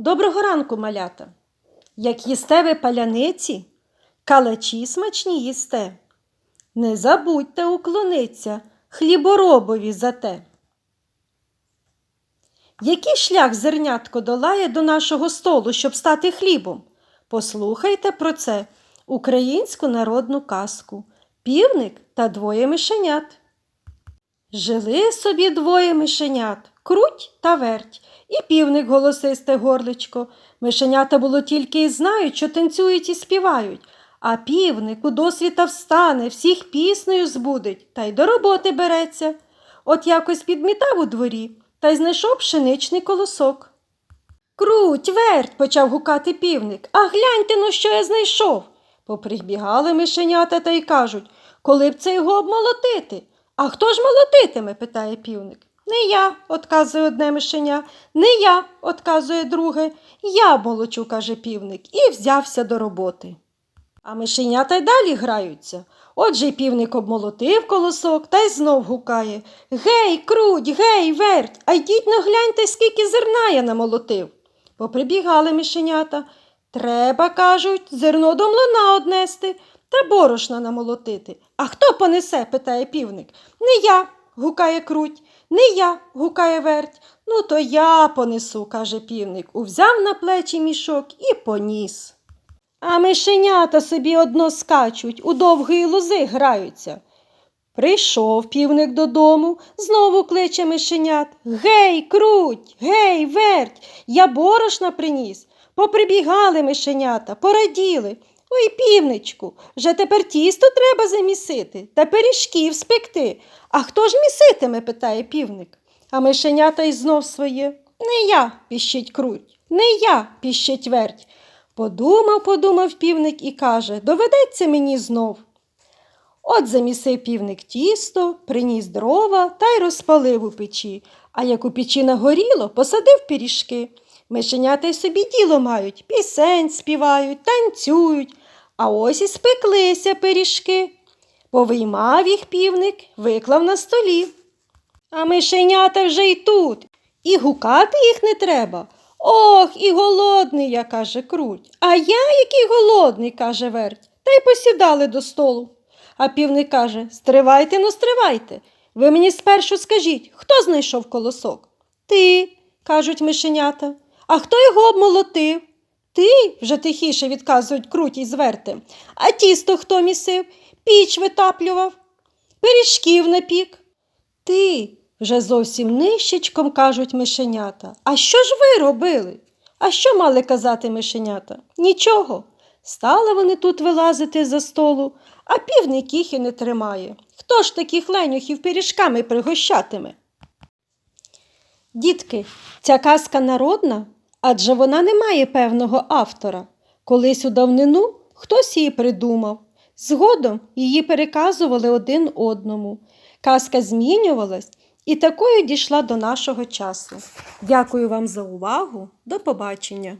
Доброго ранку, малята! Як їсте ви паляниці, калачі смачні їсте. Не забудьте уклониться хліборобові за те. Який шлях зернятко долає до нашого столу, щоб стати хлібом? Послухайте про це українську народну казку Півник та двоє мишенят. Жили собі двоє мишенят, круть та верть, і півник голосисте горличко. Мишенята було тільки й знають, що танцюють і співають, а півник у досвіта встане, всіх піснею збудить та й до роботи береться. От якось підмітав у дворі та й знайшов пшеничний колосок. Круть, верть, почав гукати півник. А гляньте ну, що я знайшов. Поприбігали мишенята та й кажуть, коли б це його обмолотити. А хто ж молотитиме? питає півник. Не я, отказує одне мишеня, не я, отказує друге. Я молочу, каже півник, і взявся до роботи. А мишенята й далі граються. Отже півник обмолотив колосок та й знов гукає Гей, круть, гей, верть, а йдіть но гляньте, скільки зерна я намолотив. Поприбігали мишенята. Треба, кажуть, зерно до млина однести та борошна намолотити. А хто понесе? питає півник. Не я, гукає круть, не я, гукає верть. Ну, то я понесу, каже півник. Узяв на плечі мішок і поніс. А мишенята собі одно скачуть, у довгої лози граються. Прийшов півник додому, знову кличе мишенят. Гей, круть, гей, верть, я борошна приніс. Поприбігали мишенята, пораділи. Ой, півничку, вже тепер тісто треба замісити та пиріжків спекти. А хто ж міситиме? питає півник. А мишенята й знов своє. Не я, піщить круть, не я, піщить верть. Подумав, подумав півник і каже доведеться мені знов. От замісив півник тісто, приніс дрова та й розпалив у печі, а як у печі нагоріло, посадив пиріжки. Мишенята й собі діло мають, пісень співають, танцюють, а ось і спеклися пиріжки. Повиймав їх півник, виклав на столі. А мишенята вже й тут, і гукати їх не треба. Ох, і голодний я, каже круть. А я який голодний, каже верть, та й посідали до столу. А півник каже Стривайте, ну стривайте. Ви мені спершу скажіть, хто знайшов колосок? Ти, кажуть мишенята. А хто його обмолотив? Ти, вже тихіше відказують круті й зверти. А тісто хто місив? Піч витаплював, пиріжків напік. Ти, вже зовсім нищечком кажуть мишенята. А що ж ви робили? А що мали казати мишенята? Нічого. Стали вони тут вилазити за столу, а півник їх і не тримає. Хто ж таких ленюхів пиріжками пригощатиме? Дітки, ця казка народна, адже вона не має певного автора. Колись у давнину хтось її придумав. Згодом її переказували один одному. Казка змінювалась і такою дійшла до нашого часу. Дякую вам за увагу. До побачення.